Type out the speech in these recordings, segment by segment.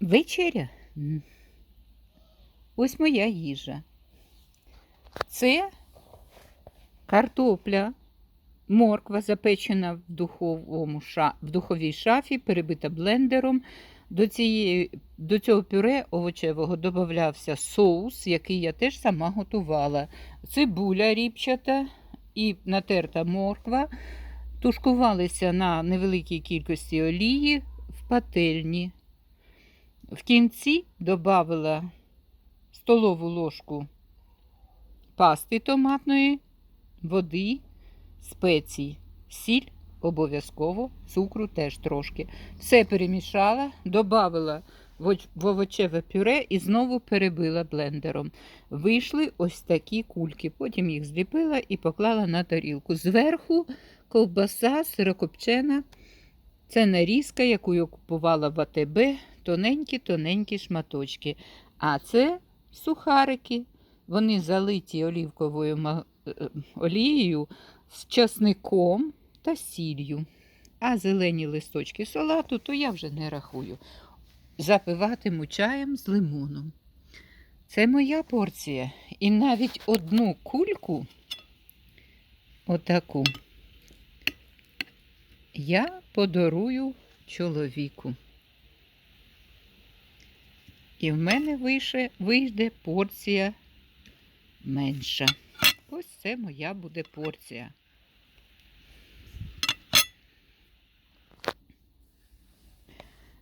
Вечеря. Ось моя їжа. Це картопля, морква запечена в, духовому в духовій шафі, перебита блендером. До, цієї... До цього пюре овочевого додавався соус, який я теж сама готувала. Цибуля ріпчата і натерта морква. Тушкувалися на невеликій кількості олії в пательні. В кінці додала столову ложку пасти томатної, води, спецій, сіль обов'язково, цукру теж трошки. Все перемішала, додала в овочеве пюре і знову перебила блендером. Вийшли ось такі кульки. Потім їх зліпила і поклала на тарілку. Зверху ковбаса сирокопчена. Це нарізка, яку я купувала в АТБ, тоненькі-тоненькі шматочки. А це сухарики. Вони залиті олівковою е, олією з часником та сіллю. А зелені листочки салату, то я вже не рахую. Запиватиму чаєм з лимоном. Це моя порція. І навіть одну кульку, отаку, я подарую чоловіку. І в мене вийше, вийде порція менша. Ось це моя буде порція.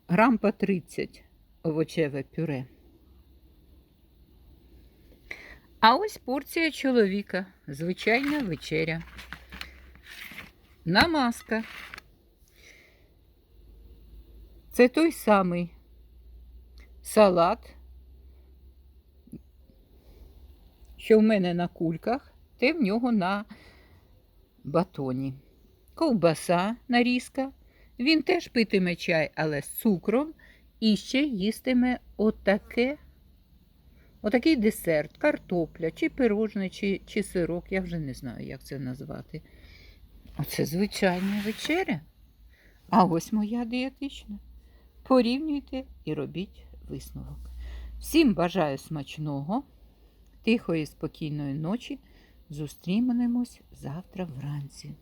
Грам по 30 овочеве пюре. А ось порція чоловіка. Звичайна вечеря. Намазка. Це той самий салат, що в мене на кульках, те в нього на батоні. Ковбаса нарізка. Він теж питиме чай, але з цукром. І ще їстиме отаке, отакий десерт, картопля, чи пирожне, чи, чи сирок. Я вже не знаю, як це назвати. Оце звичайна вечеря. А ось моя дієтична. Порівнюйте і робіть висновок. Всім бажаю смачного, тихої, спокійної ночі. Зустрінемось завтра вранці.